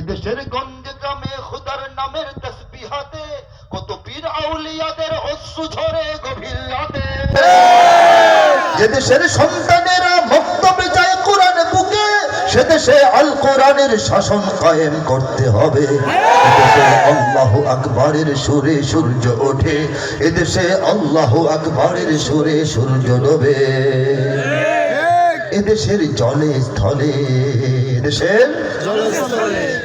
এদেশের গঞ্জ গ্রামে খুদার নামের তসবিহাতে কত পীর আউলিয়াদের অশ্রু ঝরে গভীর রাতে। এদেশের সন্তানেরা মক্তবে যায় কোরআন বুকে সে দেশে আল কোরআনের শাসন কায়েম করতে হবে। এদেশে আল্লাহ আকবরের সুরে সূর্য ওঠে এদেশে আল্লাহ আকবরের সুরে সূর্য ডোবে। এদেশের জলে স্থলে এদেশের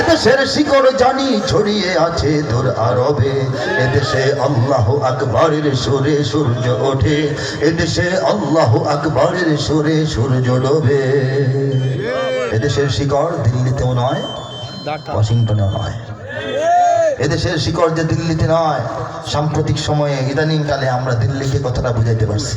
এদেশের শিকড় জানি ছড়িয়ে আছে দূর আরবে। এদেশে আল্লাহ আকবরের সুরে সূর্য ওঠে। এদেশে আল্লাহ আকবরের সুরে সূর্য ডোবে। এদেশের শিকড় দিল্লিতেও নয় ওয়াশিংটনেও নয়। এদেশের শিকড় যে দিল্লিতে নয় সাম্প্রতিক সময়ে ইদানিংকালে আমরা দিল্লিকে কথাটা বুঝাইতে পারছি।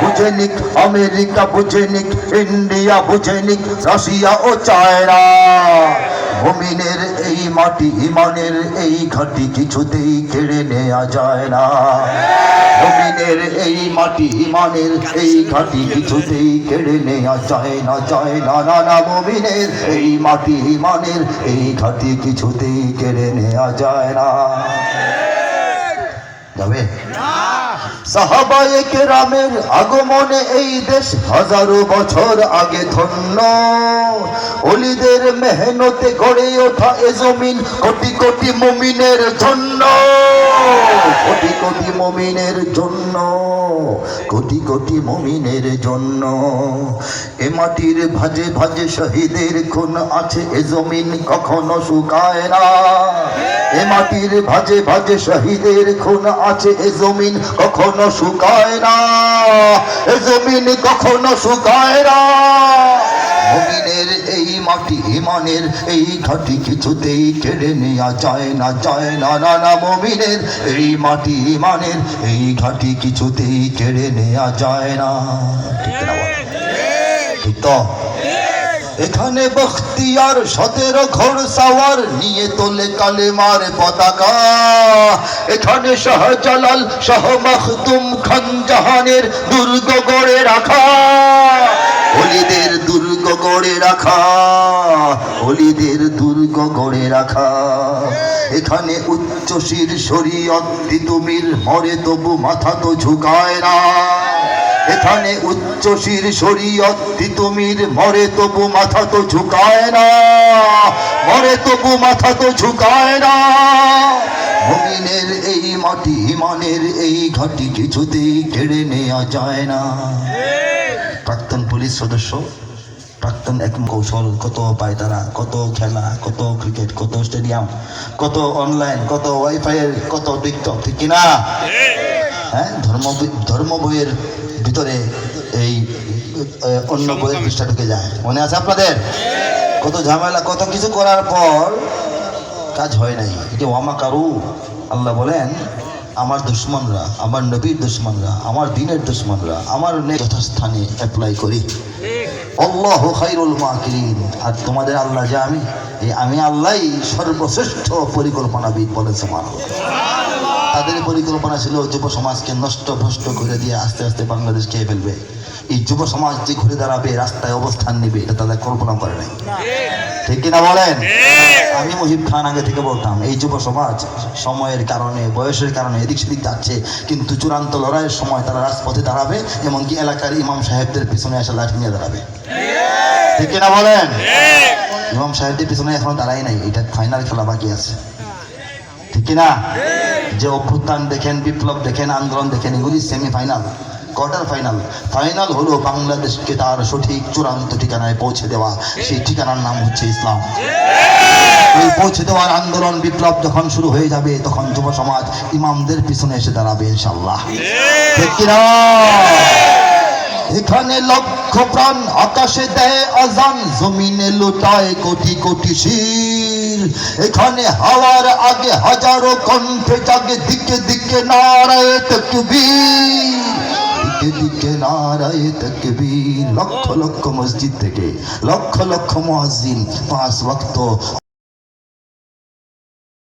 বুঝেনিক, আমেরিকা বুঝেনিক, ইন্ডিয়া বুঝেনিক, রাশিয়া ও চায়না। ভূমিনের এই মাটি ইমানের এই ঘাটি কিছুতেই কেড়ে নেওয়া যায় না। ভূমিনের এই মাটি ইমানের এই ঘাটি কিছুতেই কেড়ে নেওয়া যায় না যায় না না না। ভূমিনের এই মাটি ইমানের এই ঘাটি কিছুতেই কেড়ে নেওয়া যায় না যাবে কেরামের আগমনে এই দেশ হাজারো বছর আগে ধন্য। অলিদের মেহনতে গড়ে ওঠা এ জমিন কোটি কোটি মুমিনের জন্য। কোটি কোটি মুমিনের জন্য। কোটি কোটি মুমিনের জন্য। এ মাটির ভাজে ভাজে শহীদের খুন আছে, এ জমিন কখনো শুকায় না। এ মাটির ভাজে ভাজে শহীদের খুন আছে, এ জমিন কখনো শুকায় না। এ জমিন কখনো শুকায় না। মুমিনের এই মাটি ইমানের এই ঘাটি কিছুতেই কেড়ে নেওয়া যায় না যায় না না না মুমিনের এই মাটি ইমানের এই ঘাটি কিছুতেই কেড়ে নেওয়া যায় না। ঠিক না ঠিক তো? এখানে বখতিয়ার সতেরো ঘোর সাওয়ার নিয়ে তোলে কালেমার পতাকা। এখানে শাহজালাল শাহ মাখদুম খান জাহানের দুর্গ গড়ে রাখা। অলিদের দুর্গ গড়ে রাখা। অলিদের দুর্গ গড়ে রাখা। এখানে উচ্চ শির শরীয়ত তিতুমির মরে তবু মাথা তো ঝুঁকায় না। এখানে উচ্চ শির শরীয়ত তিতুমির মরে তবু মাথা তো ঝুঁকায় না। মরে তবু মাথা তো ঝুঁকায় না। মুমিনের এই মাটি ইমানের এই ঘাটি কিছুতেই কেড়ে নেওয়া যায় না। প্রাক্তন পুলিশ সদস্য, প্রাক্তন এক কৌশল, কত পায় তারা কত খেলা, কত ক্রিকেট, কত স্টেডিয়াম, কত অনলাইন, কত ওয়াইফাই কত টিকটক, ঠিক কিনা? হ্যাঁ ধর্ম ধর্ম বইয়ের ভিতরে এই অন্য বইয়ের পৃষ্ঠা ঢুকে যায়। মনে আছে আপনাদের? কত ঝামেলা কত কিছু করার পর কাজ হয় নাই। এটা ওয়ামা কারু আল্লাহ বলেন আমার দুশ্মনরা আমার নবীর দুশ্মনরা আমার দিনের দুশ্মনরা আমার যথাস্থানে অ্যাপ্লাই করি। আল্লাহ খাইরুল মাকিরিন। আর তোমাদের আল্লাহ যে আমি এই আমি আল্লাহই সর্বশ্রেষ্ঠ পরিকল্পনাবিদ বলেছে মানুষ তাদের পরিকল্পনা ছিল যুব সমাজকে নষ্ট ভ্রষ্ট করে দিয়ে আস্তে আস্তে বাংলাদেশ খেয়ে ফেলবে। এই যুব সমাজ যে ঘুরে দাঁড়াবে রাস্তায় অবস্থান নেবে এটা তাদের কল্পনা করে নাই। ঠিক কিনা বলেন? আমি মুহিব খান আগে থেকে বলতাম এই যুব সমাজ সময়ের কারণে বয়সের কারণে এদিক সেদিক যাচ্ছে কিন্তু চূড়ান্ত লড়াইয়ের সময় তারা রাজপথে দাঁড়াবে এমনকি এলাকার ইমাম সাহেবদের পিছনে এসে লাঠি নিয়ে দাঁড়াবে। ঠিক। কিনা বলেন? ইমাম সাহেবদের পিছনে এখনও দাঁড়াই নাই এটা ফাইনাল খেলা বাকি আছে। ঠিক কিনা? যে অভ্যুত্থান দেখেন, বিপ্লব দেখেন, আন্দোলন দেখেন, এগুলি সেমিফাইনাল কোয়ার্টার ফাইনাল ফাইনাল হলো বাংলাদেশকে তার সঠিক চূড়ান্ত ঠিকানায় পৌঁছে দেওয়া। সেই ঠিকানার নাম হচ্ছে ইসলাম। পৌঁছে দেওয়ার আন্দোলন, বিপ্লব যখন শুরু হয়ে যাবে, তখন যুব সমাজ ইমামদের পিছনে এসে দাঁড়াবে ইনশাল্লাহ এখানে লক্ষ প্রাণ আকাশে দেয় আজান জমিনে লুটায় কোটি কোটি শির। এখানে হাওয়ার আগে হাজারো কণ্ঠে জাগে দিকে দিকে নারায় তকবীর। দিকে দিকে নারায় তকবীর। লক্ষ লক্ষ মসজিদ থেকে লক্ষ লক্ষ মুয়াজ্জিন পাঁচ ওয়াক্ত